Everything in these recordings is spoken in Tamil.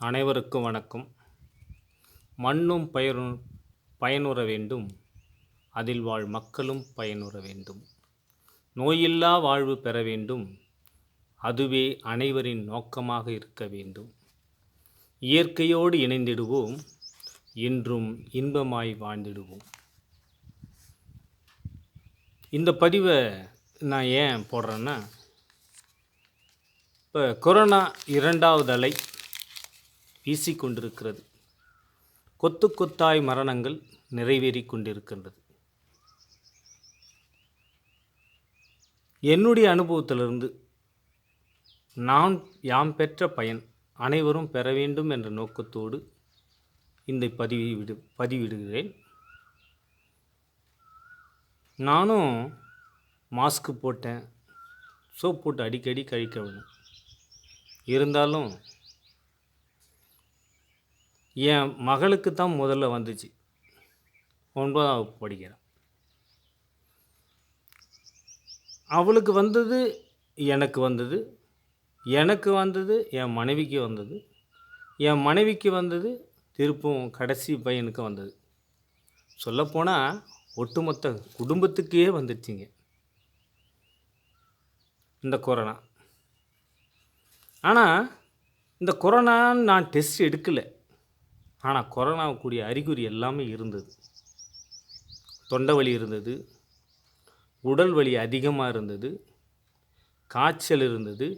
அனைவருக்கும் வணக்கம். மண்ணும் பயனு பயனுற வேண்டும். அதில் வாழ் மக்களும் பயனுற வேண்டும். நோயில்லா வாழ்வு பெற வேண்டும். அதுவே அனைவரின் நோக்கமாக இருக்க வேண்டும். இயற்கையோடு இணைந்திடுவோம். என்றும் இன்பமாய் வாழ்ந்திடுவோம். இந்த பதிவை நான் ஏன் போடுறேன்னா இப்போ கொரோனா இரண்டாவது அலை வீசிக்கொண்டிருக்கிறது. கொத்து கொத்தாய் மரணங்கள் நிறைவேறி கொண்டிருக்கின்றது என்னுடைய அனுபவத்திலிருந்து நான் யாம் பெற்ற பயன் அனைவரும் பெற வேண்டும் என்ற நோக்கத்தோடு இந்த பதிவிடு பதிவிடுகிறேன். நானும் மாஸ்க்கு போட்டேன். சோப் போட்டு அடிக்கடி கழிக்க வேணும் இருந்தாலும் என் மகளுக்கு தான் முதல்ல வந்துச்சு. ஒன்பதாம் வகுப்பு படிக்கிறேன் அவளுக்கு வந்தது எனக்கு வந்தது எனக்கு வந்தது என் மனைவிக்கு வந்தது. என் மனைவிக்கு வந்தது திருப்பும் கடைசி பையனுக்கு வந்தது. சொல்லப்போனால் ஒட்டுமொத்த குடும்பத்துக்கே வந்துடுச்சிங்க இந்த கொரோனா. ஆனால் இந்த கொரோனான்னு நான் டெஸ்ட் எடுக்கலை. ஆனால் கொரோனாவுக்குரிய அறிகுறி எல்லாமே இருந்தது. தொண்டை வலி இருந்தது. உடல் வலி அதிகமாக இருந்தது. காய்ச்சல் இருந்தது.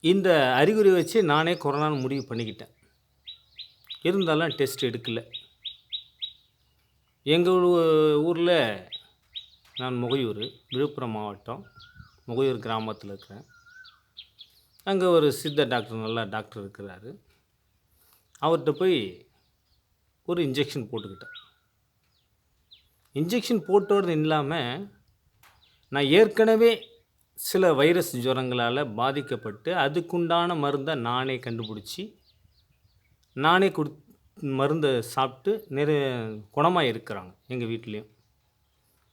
இந்த அறிகுறி வச்சு நானே கொரோனான்னு முடிவு பண்ணிக்கிட்டேன். இருந்தாலும் டெஸ்ட் எடுக்கலை. எங்கள் ஊரில் நான் முகையூர் விழுப்புரம் மாவட்டம் முகையூர் கிராமத்தில் இருக்கிறேன். அங்கே ஒரு சித்த டாக்டர் நல்ல டாக்டர் இருக்கிறாரு. அவர்கிட்ட போய் ஒரு இன்ஜெக்ஷன் போட்டுக்கிட்டேன் இன்ஜெக்ஷன் போட்டோடு இல்லாமல் நான் ஏற்கனவே சில வைரஸ் ஜுரங்களால் பாதிக்கப்பட்டு அதுக்குண்டான மருந்தை நானே கண்டுபிடிச்சி நானே கொடு மருந்தை சாப்பிட்டு நிறைய குணமாக இருக்கிறாங்க எங்கள் வீட்லேயும்.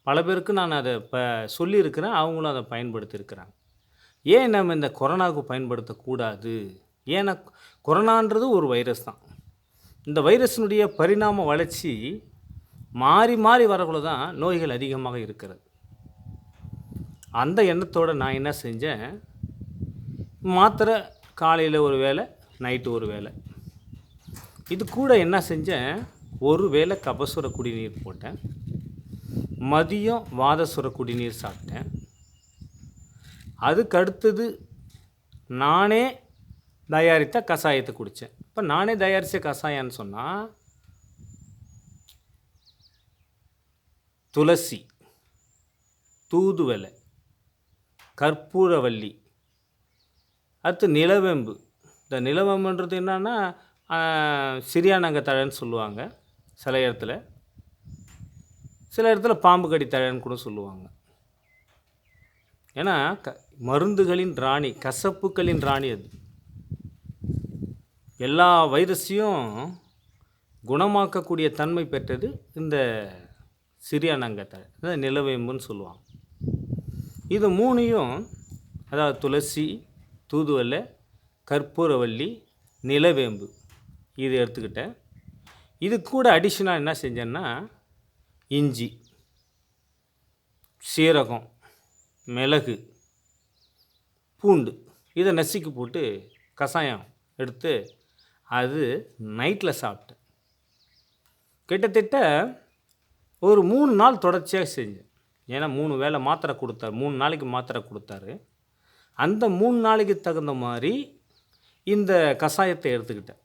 பல பேருக்கு நான் அதை இப்போ சொல்லியிருக்கிறேன் அவங்களும் அதை பயன்படுத்தியிருக்கிறாங்க. ஏன் நம்ம இந்த கொரோனாவுக்கு பயன்படுத்தக்கூடாது? ஏன்னா கொரோனான்றது ஒரு வைரஸ் தான். இந்த வைரஸினுடைய பரிணாம வளர்ச்சி மாறி மாறி வரக்குள்ள தான் நோய்கள் அதிகமாக இருக்கிறது. அந்த எண்ணத்தோடு நான் என்ன செஞ்சேன்? மாத்திரை காலையில் ஒரு வேளை நைட்டு ஒரு வேளை. இது கூட என்ன செஞ்சேன்? ஒரு வேளை கபசுர குடிநீர் போட்டேன். மதியம் வாதசுர குடிநீர் சாப்பிட்டேன். அதுக்கு அடுத்தது நானே தயாரித்த கஷாயத்தை குடித்தேன். இப்போ நானே தயாரித்த கஷாயம்னு சொன்னால் துளசி தூதுவளை கற்பூரவல்லி அடுத்து நிலவேம்பு. இந்த நிலவேம்புன்றது என்னன்னா சிறியானங்க தழைன்னு சொல்லுவாங்க சில இடத்துல. சில இடத்துல பாம்பு கடி தழைன்னு கூட சொல்லுவாங்க. ஏன்னா க மருந்துகளின் ராணி கசப்புகளின் ராணி அது. எல்லா வைரஸையும் குணமாக்கக்கூடிய தன்மை பெற்றது இந்த சிறியானங்கத்தழை அதாவது நிலவேம்புன்னு சொல்லுவாங்க. இது மூணையும் அதாவது துளசி தூதுவளை கற்பூரவல்லி நிலவேம்பு. இது எடுத்துக்கிட்டேன். இது கூட அடிஷ்னலாக என்ன செஞ்சேன்னா இஞ்சி சீரகம் மிளகு. பூண்டு. இதை நசுக்கி போட்டு கஷாயம் எடுத்து அது நைட்டில் சாப்பிட்டேன். கிட்டத்தட்ட ஒரு மூணு நாள் தொடர்ச்சியாக செஞ்சேன். ஏன்னா மூணு வேளை மாத்திரை கொடுத்தாரு. மூணு நாளைக்கு மாத்திரை கொடுத்தாரு. அந்த மூணு நாளைக்கு தகுந்த மாதிரி இந்த கஷாயத்தை எடுத்துக்கிட்டேன்.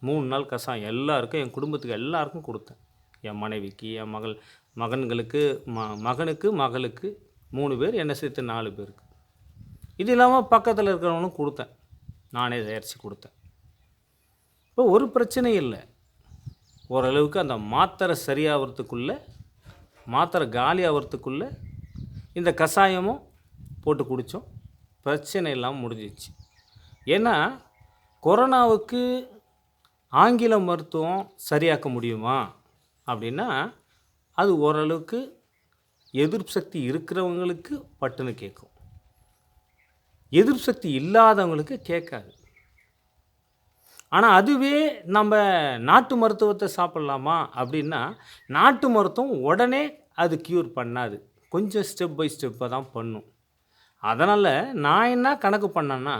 மூணு நாள் கஷாயம் எல்லாருக்கும் என் குடும்பத்துக்கு எல்லாருக்கும் கொடுத்தேன். என் மனைவிக்கு என் மகள் மகன்களுக்கு ம மகனுக்கு மகளுக்கு மூணு பேர் என்னை சேர்த்து நாலு பேருக்கு. இது இல்லாமல் பக்கத்தில் இருக்கிறவங்களும் கொடுத்தேன். நானே தயாரித்து கொடுத்தேன். இப்போ ஒரு பிரச்சனையும் இல்லை. ஓரளவுக்கு அந்த மாத்திரை சரியாகிறதுக்குள்ளே மாத்திரை காலி ஆகிறதுக்குள்ளே இந்த கஷாயமும் போட்டு குடித்தோம் பிரச்சனை இல்லாமல் முடிஞ்சிச்சு. ஏன்னா கொரோனாவுக்கு ஆங்கில மருத்துவம் சரியாக்க முடியுமா? அப்படின்னா அது ஓரளவுக்கு எதிர்ப்பு சக்தி இருக்கிறவங்களுக்கு பட்டுன்னு கேட்கும். எதிர்ப்பு சக்தி இல்லாதவங்களுக்கு கேட்காது. ஆனால் அதுவே நம்ம நாட்டு மருத்துவத்தை சாப்பிட்லாமா அப்படின்னா நாட்டு மருத்துவம் உடனே அது க்யூர் பண்ணாது. கொஞ்சம் ஸ்டெப் பை ஸ்டெப்பாக தான் பண்ணும். அதனால் நான் என்ன கணக்கு பண்ணேன்னா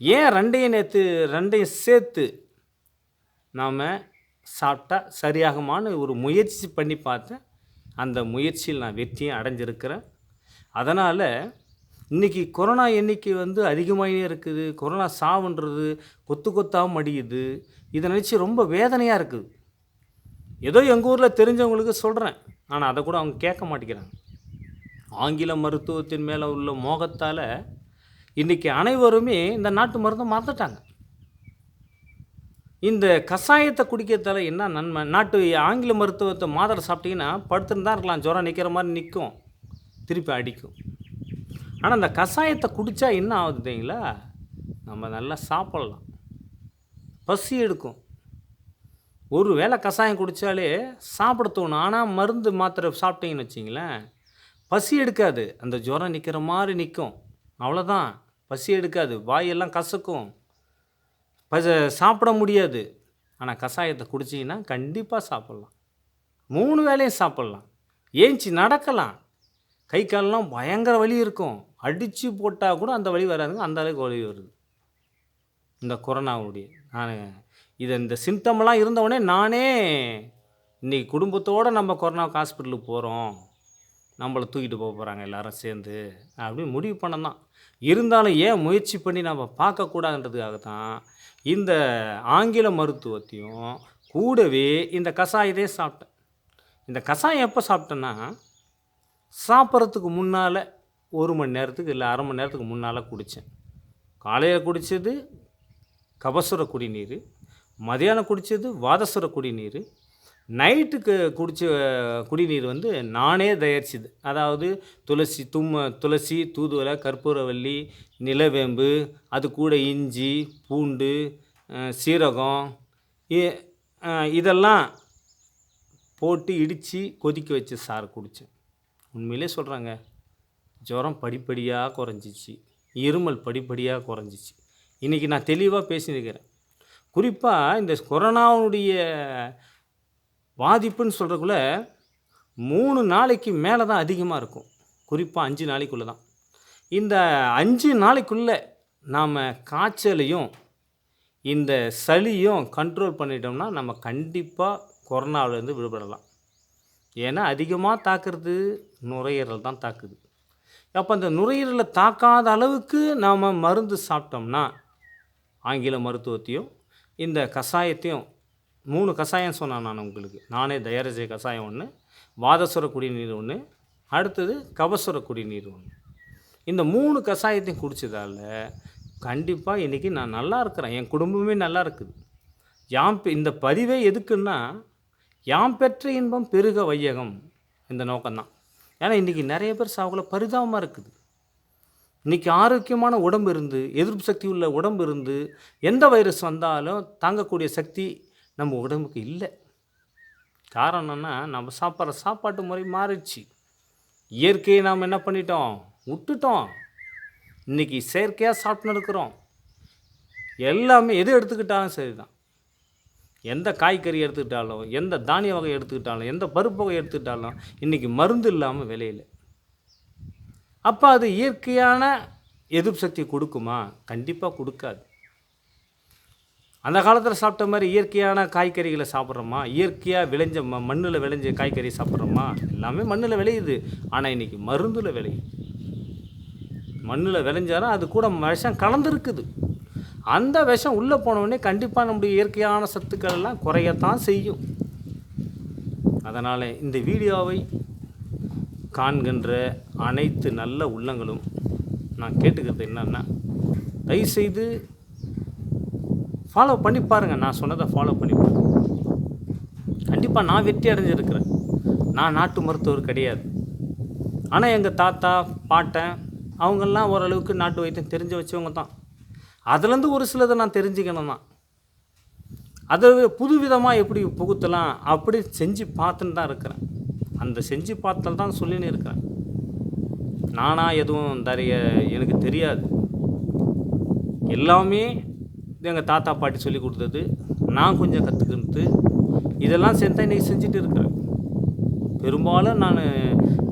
ஏன் ரெண்டையும் நேற்று ரெண்டையும் சேர்த்து நாம் சாப்பிட்டா சரியாகுமான்னு ஒரு முயற்சி பண்ணி பார்த்தேன். அந்த முயற்சியில் நான் வெற்றியும் அடைஞ்சிருக்கிறேன். அதனால் இன்றைக்கி கொரோனா எண்ணிக்கை வந்து அதிகமாகவே இருக்குது. கொரோனா சாவுன்றது கொத்து கொத்தாக மடியுது. இதை நினச்சி ரொம்ப வேதனையாக இருக்குது. ஏதோ எங்கள் ஊரில் தெரிஞ்சவங்களுக்கு சொல்கிறேன் ஆனால் அதை கூட அவங்க கேட்க மாட்டேங்கிறாங்க. ஆங்கில மருத்துவத்தின் மேலே உள்ள மோகத்தால் இன்றைக்கி அனைவருமே இந்த நாட்டு மருந்தை மறந்துட்டாங்க. இந்த கஷாயத்தை குடிக்கிறதால என்ன நன்மை? நாட்டு ஆங்கில மருத்துவத்தை மாத்திரை சாப்பிட்டீங்கன்னா படுத்துன்னு தான் இருக்கலாம். ஜுரம் நிற்கிற மாதிரி நிற்கும் திருப்பி அடிக்கும். ஆனால் இந்த கஷாயத்தை குடித்தா என்ன ஆகுது தெரியுங்களா? நம்ம நல்லா சாப்பிட்லாம். பசி எடுக்கும். ஒரு வேளை கஷாயம் குடித்தாலே சாப்பிட தோணும். ஆனால் மருந்து மாத்திரை சாப்பிட்டீங்கன்னு வச்சிங்களேன் பசி எடுக்காது. அந்த ஜுரம் நிற்கிற மாதிரி நிற்கும் அவ்வளோதான் பசி எடுக்காது. வாயெல்லாம் கசக்கும். பச சாப்பிட முடியாது. ஆனால் கஷாயத்தை குடிச்சிங்கன்னா கண்டிப்பாக சாப்பிட்லாம். மூணு வேளையும் சாப்பிட்லாம். ஏஞ்சி நடக்கலாம். கை காலெல்லாம் பயங்கர வலி இருக்கும். அடித்து போட்டால் கூட அந்த வழி வராதுங்க. அந்த அளவுக்கு வழி வருது. இந்த கொரோனாவுடைய நான் இது இந்த சிம்டம்லாம் இருந்தவுடனே நானே இன்றைக்கி குடும்பத்தோடு நம்ம கொரோனாவுக்கு ஹாஸ்பிட்டலுக்கு போகிறோம் நம்மளை தூக்கிட்டு போக போகிறாங்க எல்லாரும் சேர்ந்து அப்படின்னு முடிவு பண்ணதான் இருந்தாலும் ஏன் முயற்சி பண்ணி நம்ம பார்க்கக்கூடாதுன்றதுக்காக தான் இந்த ஆங்கில மருத்துவத்தையும் கூடவே இந்த கஷாயத்தையும் சாப்பிட்டேன். இந்த கஷாயம் எப்போ சாப்பிட்டேன்னா சாப்பிட்றதுக்கு முன்னால் ஒரு மணி நேரத்துக்கு இல்லை அரை மணி நேரத்துக்கு முன்னால் குடித்தேன் காலையில் குடித்தது கபசுர குடிநீர் மதியானம் குடித்தது வாதசுர குடிநீர். நைட்டுக்கு குடித்த குடிநீர் வந்து நானே தயாரிச்சது. அதாவது துளசி தும்ம துளசி தூதுவளை கற்பூரவல்லி நிலவேம்பு அது கூட இஞ்சி பூண்டு சீரகம் இதெல்லாம் போட்டு இடித்து கொதிக்க வச்சு சாறு குடித்தேன் உண்மையிலே சொல்கிறாங்க ஜுரம் படிப்படியாக குறைஞ்சிச்சு. இருமல் படிப்படியாக குறைஞ்சிச்சு. இன்றைக்கி நான் தெளிவாக பேசியிருக்கிறேன். குறிப்பாக இந்த கொரோனாவுடைய பாதிப்புன்னு சொல்கிறக்குள்ள மூணு நாளைக்கு மேலே தான் அதிகமாக இருக்கும். குறிப்பாக அஞ்சு நாளைக்குள்ளே தான் இந்த அஞ்சு நாளைக்குள்ளே நாம் காய்ச்சலையும் இந்த சளியும் கண்ட்ரோல் பண்ணிட்டோம்னா நம்ம கண்டிப்பாக கொரோனாவிலேருந்து விடுபடலாம். ஏன்னா அதிகமாக தாக்குறது நுரையீரல் தான் தாக்குது. அப்போ அந்த நுரையீரலை தாக்காத அளவுக்கு நாம் மருந்து சாப்பிட்டோம்னா ஆங்கில மருத்துவத்தையும் இந்த கஷாயத்தையும் மூணு கஷாயம் சொன்னேன் நான் உங்களுக்கு. நானே தயாரிச்ச கஷாயம் ஒன்று வாதசுர குடிநீர் ஒன்று அடுத்தது கபசுர குடிநீர் ஒன்று இந்த மூணு கஷாயத்தையும் குடித்ததால் கண்டிப்பாக இன்றைக்கி நான் நல்லா இருக்கிறேன். என் குடும்பமே நல்லா இருக்குது. யாம் பெ- இந்த பதிவே எதுக்குன்னா யாம் பெற்ற இன்பம் பெருக வையகம். இந்த நோக்கம்தான். ஏன்னா இன்றைக்கி நிறைய பேர் சாவுல பரிதாபமாக இருக்குது. இன்றைக்கி ஆரோக்கியமான உடம்பு இருந்து எதிர்ப்பு சக்தி உள்ள உடம்பு இருந்து எந்த வைரஸ் வந்தாலும் தாங்கக்கூடிய சக்தி நம்ம உடம்புக்கு இல்லை. காரணம் என்னன்னா நம்ம சாப்பிட்ற சாப்பாட்டு முறை மாறிடுச்சு. இயற்கையை நாம் என்ன பண்ணிட்டோம்? விட்டுட்டோம். இன்றைக்கி செயற்கையாக சாப்பிட்டுன்னு இருக்கிறோம். எல்லாமே எது எடுத்துக்கிட்டாலும் சரி தான் எந்த காய்கறி எடுத்துக்கிட்டாலும் எந்த தானிய வகை எடுத்துக்கிட்டாலும் எந்த பருப்பு வகை எடுத்துக்கிட்டாலும் இன்றைக்கி மருந்து இல்லாமல் விளையல. அப்போ அது இயற்கையான எதிர்ப்பு சக்தி கொடுக்குமா? கண்டிப்பாக கொடுக்காது. அந்த காலத்தில் சாப்பிட்ட மாதிரி இயற்கையான காய்கறிகளை சாப்பிட்றோமா? இயற்கையாக விளைஞ்ச ம மண்ணில் விளைஞ்ச காய்கறி சாப்பிட்றோமா? எல்லாமே மண்ணில் விளையுது. ஆனால் இன்றைக்கி மருந்தில் விளையுது. மண்ணில் விளைஞ்சாலும் அது கூட விஷம் கலந்துருக்குது. அந்த விஷம் உள்ளே போனவுடனே கண்டிப்பாக நம்முடைய இயற்கையான சத்துக்கள் எல்லாம் குறையத்தான் செய்யும். அதனால் இந்த வீடியோவை காண்கின்ற அனைத்து நல்ல உள்ளங்களும் நான் கேட்டுக்கிறது என்னென்னா தயவுசெய்து ஃபாலோ பண்ணி பாருங்கள் நான் சொன்னதை ஃபாலோ பண்ணி பாருங்கள் கண்டிப்பாக நான் வெற்றி அடைஞ்சிருக்கிறேன். நான் நாட்டு மருத்துவர் கிடையாது. ஆனால் எங்கள் தாத்தா பாட்டன் அவங்கெல்லாம் ஓரளவுக்கு நாட்டு வைத்தியம் தெரிஞ்சு வச்சவங்க தான். அதுலேருந்து ஒரு சிலதை நான் தெரிஞ்சுக்கணும் தான் அதை புது விதமாக எப்படி புகுத்தலாம்? அப்படி செஞ்சு பார்த்துன்னு தான் இருக்கிறேன். அந்த செஞ்சு பார்த்தல் தான் சொல்லின்னு இருக்கிறேன். நானாக எதுவும் தரைய எனக்கு தெரியாது. எல்லாமே எங்கள் தாத்தா பாட்டி சொல்லி கொடுத்தது. நான் கொஞ்சம் கற்றுக்கிறது இதெல்லாம் சேர்ந்து இன்றைக்கி செஞ்சுட்டு இருக்கிறேன். பெரும்பாலும் நான்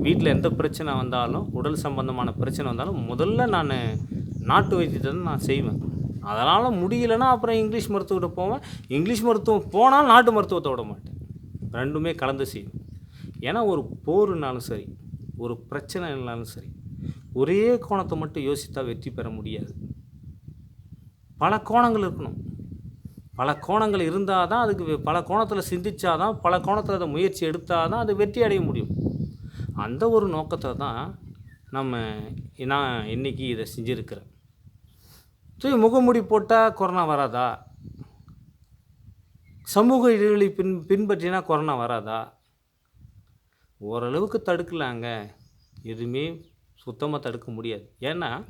வீட்டில் எந்த பிரச்சனை வந்தாலும் உடல் சம்பந்தமான பிரச்சனை வந்தாலும் முதல்ல நான் நாட்டு வைத்தியத்தை தான் நான் செய்வேன். அதனால் முடியலன்னா அப்புறம் இங்கிலீஷ் மருத்துவத்தை போவேன். இங்கிலீஷ் மருத்துவம் போனால் நாட்டு மருத்துவத்தை விட மாட்டேன். ரெண்டுமே கலந்து செய்வேன். ஏன்னா ஒரு போர்னாலும் சரி ஒரு பிரச்சனை இல்லைனாலும் சரி ஒரே கோணத்தை மட்டும் யோசித்தா வெற்றி பெற முடியாது. பல கோணங்கள் இருக்கணும். பல கோணங்கள் இருந்தால் தான் அதுக்கு பல கோணத்தில் சிந்திச்சாதான் பல கோணத்தில் அதை முயற்சி எடுத்தால் தான் அது வெற்றி அடைய முடியும். அந்த ஒரு நோக்கத்தை தான் நம்ம நான் இன்றைக்கி இதை செஞ்சுருக்கிறேன். சரி முகமூடி போட்டால் கொரோனா வராதா? சமூக இடைவெளி பின் பின்பற்றினா கொரோனா வராதா? ஓரளவுக்கு தடுக்கலாங்க. எதுவுமே சுத்தமாக தடுக்க முடியாது. ஏன்னா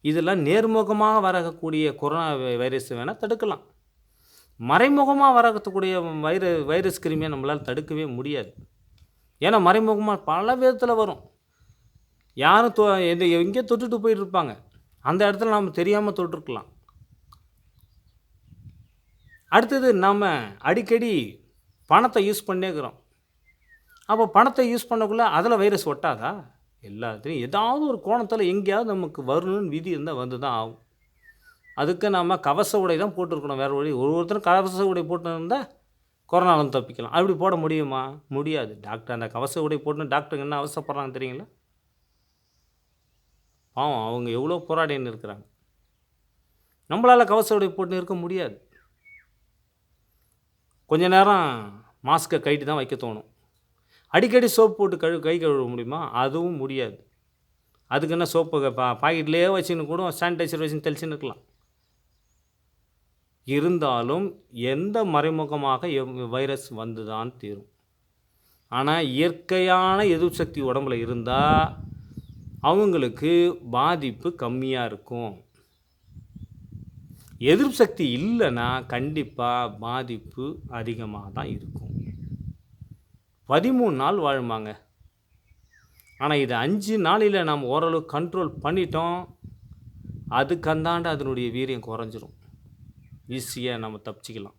இதெல்லாம் நேர்முகமாக வரக்கூடிய கொரோனா வை- வைரஸ் வேணால் தடுக்கலாம். மறைமுகமாக வரக்கூடிய வைர வைரஸ் கிருமியை நம்மளால் தடுக்கவே முடியாது. ஏன்னா மறைமுகமாக பல விதத்தில் வரும். யாரும் தொ எங்கேயோ தொட்டுட்டு போயிட்டு இருப்பாங்க. அந்த இடத்துல நாம் தெரியாமல் தொட்டிருக்கலாம். அடுத்தது நாம் அடிக்கடி பணத்தை யூஸ் பண்ணிக்கிறோம் அப்போ பணத்தை யூஸ் பண்ணக்குள்ளே அதில் வைரஸ் ஒட்டாதா? எல்லாத்துலேயும் ஏதாவது ஒரு கோணத்தில் எங்கேயாவது நமக்கு வரணும்னு விதி இருந்தால் வந்து தான் ஆகும். அதுக்கு நம்ம கவச உடை தான் போட்டிருக்கணும். வேறு வழி ஒரு ஒருத்தரும் கவச உடை போட்டு இருந்தால் கொரோனாலும் தப்பிக்கலாம். அப்படி போட முடியுமா? முடியாது. டாக்டர் அந்த கவச உடை போட்டுன்னு டாக்டர் என்ன அவசரப்படுறாங்க தெரியுங்களா? பாவம் அவங்க எவ்வளோ போராடின்னு இருக்கிறாங்க. நம்மளால் கவச உடை போட்டு இருக்க முடியாது. கொஞ்ச நேரம் மாஸ்க்கை கைட்டு தான் வைக்க தோணும். அடிக்கடி சோப்பு போட்டு கழு கை கழுவ முடியுமா? அதுவும் முடியாது. அதுக்கு என்ன சோப்பு பா பாக்கெட்லேயே வச்சுன்னு கூட சானிடைசர் வச்சுன்னு தெளிச்சுன்னு இருக்கலாம் இருந்தாலும் எந்த மறைமுகமாக எவ்- வைரஸ் வந்து தான் தீரும். ஆனால் இயற்கையான எதிர்ப்பு சக்தி உடம்புல இருந்தால் அவங்களுக்கு பாதிப்பு கம்மியாக இருக்கும். எதிர்ப்பு சக்தி இல்லைன்னா கண்டிப்பாக பாதிப்பு அதிகமாக தான் இருக்கும். பதிமூணு நாள் வாழுமாங்க. ஆனால் இது அஞ்சு நாளில் நாம் ஓரளவு கண்ட்ரோல் பண்ணிட்டோம் அதுக்கந்தாண்டு அதனுடைய வீரியம் குறைஞ்சிரும். ஈஸியாக நம்ம தப்பிச்சிக்கலாம்.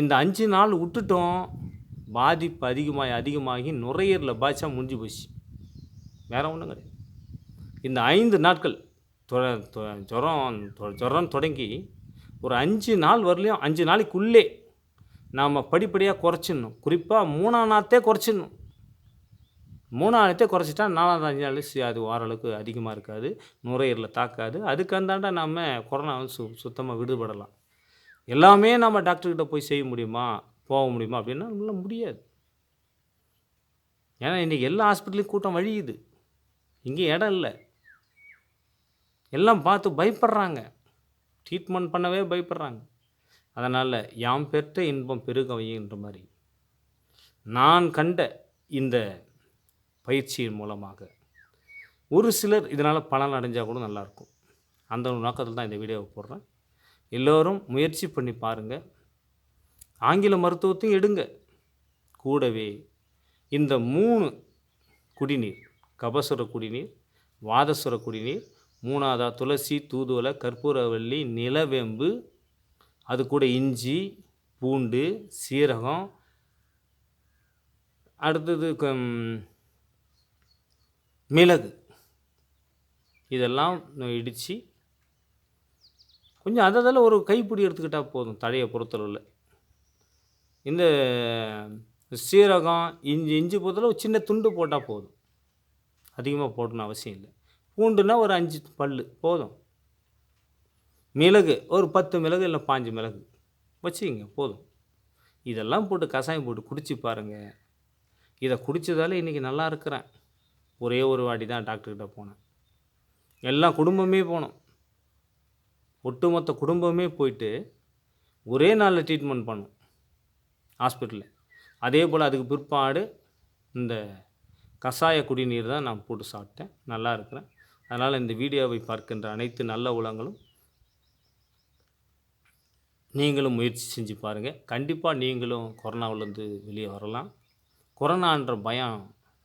இந்த அஞ்சு நாள் விட்டுட்டோம் பாதிப்பு அதிகமாகி அதிகமாகி நுரையீரலில் பாய்ச்சா முடிஞ்சு போச்சு. வேறு ஒன்றும் கிடையாது. இந்த ஐந்து நாட்கள் ஜுரம் ஜுரம் தொடங்கி ஒரு அஞ்சு நாள் வரலையும் அஞ்சு நாளைக்குள்ளே நாம் படிப்படியாக குறைச்சிடணும். குறிப்பாக மூணாம் நாளத்தே குறைச்சிடணும். மூணாம் நாளத்தே குறைச்சிட்டா நாலாவது அஞ்சு நாள் அது ஓரளவுக்கு அதிகமாக இருக்காது நுரையீரலில் தாக்காது. அதுக்கு அந்தாண்ட நம்ம கொரோனா வந்து சு சுத்தமாக விடுபடலாம். எல்லாமே நம்ம டாக்டர்கிட்ட போய் செய்ய முடியுமா? போக முடியுமா? அப்படின்னா நம்மளால முடியாது. ஏன்னா இன்றைக்கி எல்லா ஹாஸ்பிட்டலையும் கூட்டம் வழியுது. இங்கே இடம் இல்லை. எல்லாம் பார்த்து பயப்படுறாங்க. ட்ரீட்மெண்ட் பண்ணவே பயப்படுறாங்க. அதனால் யாம் பெற்ற இன்பம் பெருக மாதிரி. நான் கண்ட இந்த பயிற்சியின் மூலமாக ஒரு சிலர் இதனால் பலன் அடைஞ்சால் கூட நல்லாயிருக்கும் அந்த ஒரு நோக்கத்தில் தான் இந்த வீடியோவை போடுறேன். எல்லோரும் முயற்சி பண்ணி பாருங்கள் ஆங்கில மருத்துவத்தையும் எடுங்க. கூடவே இந்த மூணு குடிநீர் கபசுர குடிநீர் வாதசுர குடிநீர் மூணாவதாக துளசி தூதுவளை கற்பூரவள்ளி நிலவேம்பு அது கூட இஞ்சி பூண்டு சீரகம். அடுத்தது மிளகு. இதெல்லாம் இடித்து கொஞ்சம் அததில் ஒரு கைப்பிடி எடுத்துக்கிட்டால் போதும் தழையை பொறுத்தளவில். இந்த சீரகம் இஞ்சி இஞ்சி பொறுத்தளவு ஒரு சின்ன துண்டு போட்டால் போதும். அதிகமாக போடணும்னு அவசியம் இல்லை. பூண்டுனா ஒரு அஞ்சு பல் போதும். மிளகு ஒரு பத்து மிளகு இல்லை பாஞ்சு மிளகு. வச்சுக்கிங்க போதும். இதெல்லாம் போட்டு கஷாயம் போட்டு குடிச்சு பாருங்கள் இதை குடித்ததால் இன்றைக்கி நல்லா இருக்கிறேன். ஒரே ஒரு வாட்டி தான் டாக்டர்கிட்ட போனேன். எல்லாம் குடும்பமே போனோம். ஒட்டுமொத்த குடும்பமே போயிட்டு ஒரே நாளில் ட்ரீட்மெண்ட் பண்ணோம். ஹாஸ்பிட்டலில். அதே போல் அதுக்கு பிற்பாடு இந்த கஷாய குடிநீர் தான் நான் போட்டு சாப்பிட்டேன். நல்லா இருக்கிறேன். அதனால் இந்த வீடியோவை பார்க்கின்ற அனைத்து நல்ல உலகங்களும் நீங்களும் முயற்சி செஞ்சு பாருங்கள். கண்டிப்பாக நீங்களும் கொரோனாவிலேருந்து வெளியே வரலாம். கொரோனான்ற பயம்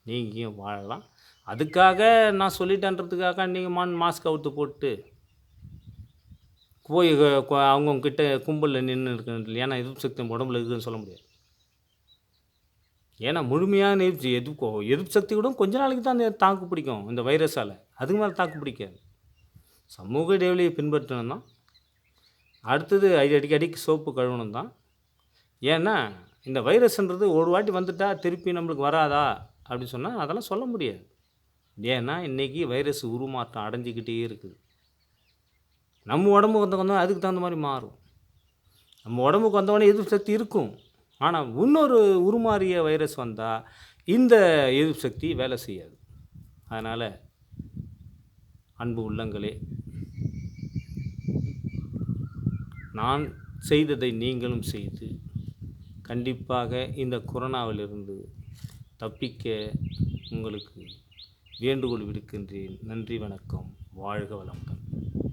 நீங்கியும் வாழலாம். அதுக்காக நான் சொல்லிட்டேன்றதுக்காக நீங்கள் மான் மாஸ்க் அவுத்து போட்டு போய் அவங்கவுங்க கிட்டே கும்பலில் நின்று இருக்கு ஏன்னா எதிர்ப்பு சக்தி உடம்புல இருக்குதுன்னு சொல்ல முடியாது. ஏன்னா முழுமையான எதிர்ப்பு எதிர்ப்பு எதிர்ப்பு சக்தி கூட கொஞ்ச நாளைக்கு தான் அந்த தாக்கு பிடிக்கும் இந்த வைரஸால். அதுக்கு மேலே தாக்கு பிடிக்காது. சமூக இடைவெளியை பின்பற்றணும் தான் அடுத்தது அடிக்கடி அடிக்கு சோப்பு கழுவணும் தான் ஏன்னா இந்த வைரஸ்ன்றது ஒரு வாட்டி வந்துட்டா திருப்பி நம்மளுக்கு வராதா? அப்படின்னு சொன்னால் அதெல்லாம் சொல்ல முடியாது. ஏன்னா இன்றைக்கி வைரஸ் உருமாற்றம் அடைஞ்சிக்கிட்டே இருக்குது. நம்ம உடம்புக்கு வந்த அதுக்கு தகுந்த மாதிரி மாறும். நம்ம உடம்புக்கு வந்தவொடனே எதிர்ப்பு சக்தி இருக்கும். ஆனால் இன்னொரு உருமாறிய வைரஸ் வந்தால் இந்த எதிர்ப்பு சக்தி வேலை செய்யாது. அதனால் அன்பு உள்ளங்களே நான் செய்ததை நீங்களும் செய்து கண்டிப்பாக இந்த கொரோனாவிலிருந்து தப்பிக்க உங்களுக்கு வேண்டுகோள் விடுக்கின்றேன். நன்றி வணக்கம். வாழ்க வளமுடன்.